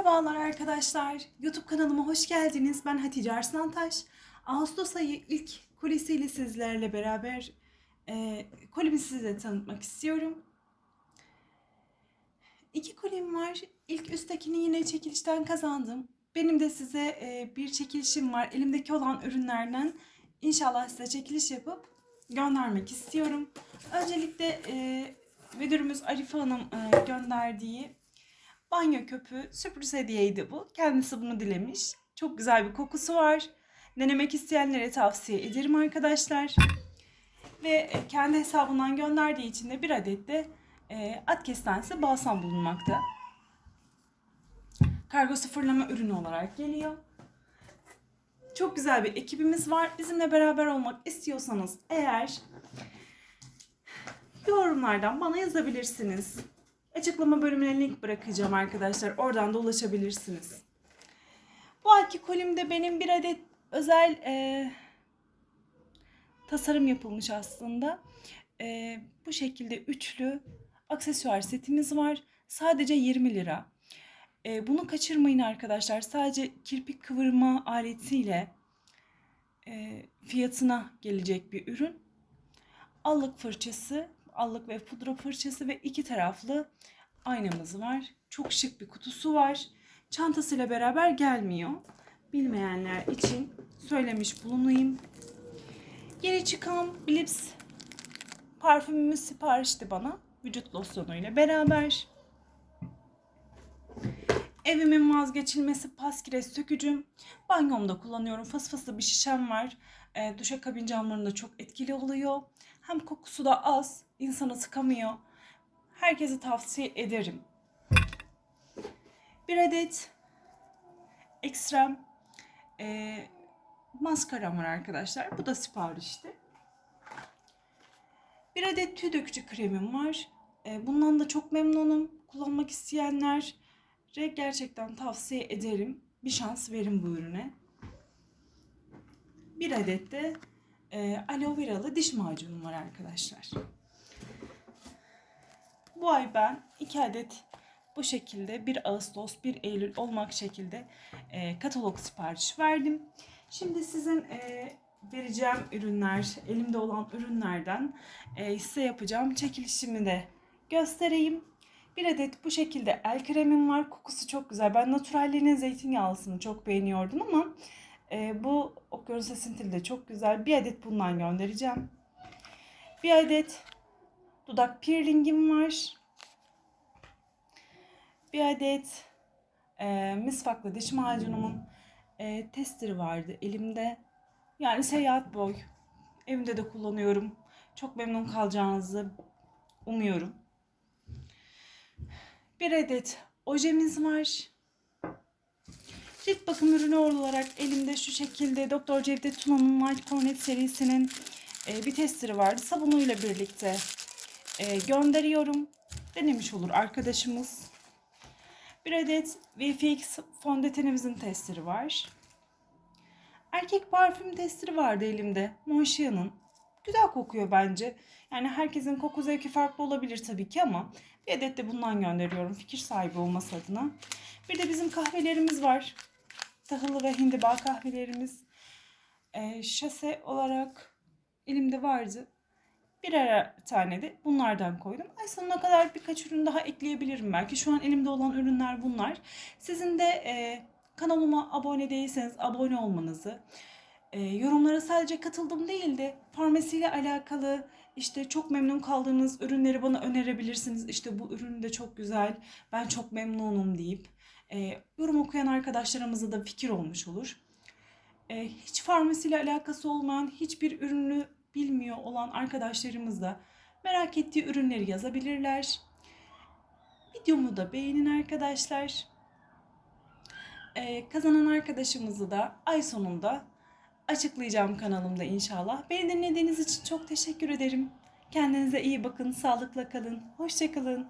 Merhabalar arkadaşlar. YouTube kanalıma hoş geldiniz. Ben Hatice Arslantaş. Ağustos ayı ilk kolisiyle sizlerle beraber e, kolimi size tanıtmak istiyorum. İki kolim var. İlk üsttekini yine çekilişten kazandım. Benim de size e, bir çekilişim var. Elimdeki olan ürünlerden inşallah size çekiliş yapıp göndermek istiyorum. Öncelikle e, müdürümüz Arife Hanım e, gönderdiği banyo köpüğü sürpriz hediyeydi bu. Kendisi bunu dilemiş. Çok güzel bir kokusu var. Denemek isteyenlere tavsiye ederim arkadaşlar. Ve e, kendi hesabından gönderdiği için de bir adet de e, at kestanesi balsam bulunmakta. Kargo sıfırlama ürünü olarak geliyor. Çok güzel bir ekibimiz var. Bizimle beraber olmak istiyorsanız eğer yorumlardan bana yazabilirsiniz. Açıklama bölümüne link bırakacağım arkadaşlar. Oradan da ulaşabilirsiniz. Bu ayki kolimde benim bir adet özel e, tasarım yapılmış aslında. E, bu şekilde üçlü aksesuar setimiz var. Sadece 20 lira. E, bunu kaçırmayın arkadaşlar. Sadece kirpik kıvırma aletiyle e, fiyatına gelecek bir ürün. Allık fırçası, allık ve pudra fırçası ve iki taraflı aynamız var. Çok şık bir kutusu var. Çantasıyla beraber gelmiyor. Bilmeyenler için söylemiş bulunayım. Yeni çıkan Blips parfümümüz siparişti bana. Vücut losyonuyla beraber. Evimin vazgeçilmesi paskires sökücüm. Banyomda kullanıyorum. Fıs fıslı bir şişem var. E, duşakabin camlarında çok etkili oluyor. Hem kokusu da az. insanı sıkamıyor. Herkese tavsiye ederim. Bir adet ekstrem e, maskaram var arkadaşlar. Bu da siparişti. Bir adet tüy dökücü kremim var. E, bundan da çok memnunum. Kullanmak isteyenlere gerçekten tavsiye ederim. Bir şans verin bu ürüne. Bir adet de e, aloe veralı diş macunum var arkadaşlar. Bu ay ben iki adet bu şekilde 1 Ağustos 1 Eylül olmak şekilde e, katalog sipariş verdim. Şimdi sizin e, vereceğim ürünler, elimde olan ürünlerden e, size yapacağım çekilişimi de göstereyim. Bir adet bu şekilde el kremim var. Kokusu çok güzel. Ben naturalliğinin zeytinyağlısını çok beğeniyordum ama e, bu okyanus esintili de çok güzel. Bir adet bundan göndereceğim. Bir adet dudak peelingim var. Bir adet e, misfaklı diş macunumun e, testleri vardı elimde. Yani seyahat boy. Evimde de kullanıyorum. Çok memnun kalacağınızı umuyorum. Bir adet ojemiz var. Cilt bakım ürünü olarak elimde şu şekilde Doktor Cevdet Tuna'nın Light Connect serisinin e, bir testleri vardı. Sabunuyla birlikte e, gönderiyorum. Denemiş olur arkadaşımız. Bir adet VFX fondötenimizin testleri var. Erkek parfüm testleri vardı elimde. Monchia'nın. Güzel kokuyor bence. Yani herkesin koku zevki farklı olabilir tabii ki ama bir adet de bundan gönderiyorum fikir sahibi olması adına. Bir de bizim kahvelerimiz var. Tahıllı ve hindiba kahvelerimiz. E, şase olarak elimde vardı. Birer tane de bunlardan koydum. Ay sonuna kadar birkaç ürün daha ekleyebilirim belki. Şu an elimde olan ürünler bunlar. Sizin de e, kanalıma abone değilseniz abone olmanızı, e, yorumlara sadece katıldım değil de farmasiyle alakalı işte çok memnun kaldığınız ürünleri bana önerebilirsiniz. İşte bu ürün de çok güzel, ben çok memnunum deyip e, yorum okuyan arkadaşlarımıza da fikir olmuş olur. E, hiç farmasiyle alakası olmayan hiçbir ürünü bilmiyor olan arkadaşlarımız da merak ettiği ürünleri yazabilirler. Videomu da beğenin arkadaşlar. Ee, kazanan arkadaşımızı da ay sonunda açıklayacağım kanalımda inşallah. Beni dinlediğiniz için çok teşekkür ederim. Kendinize iyi bakın, sağlıkla kalın, hoşçakalın.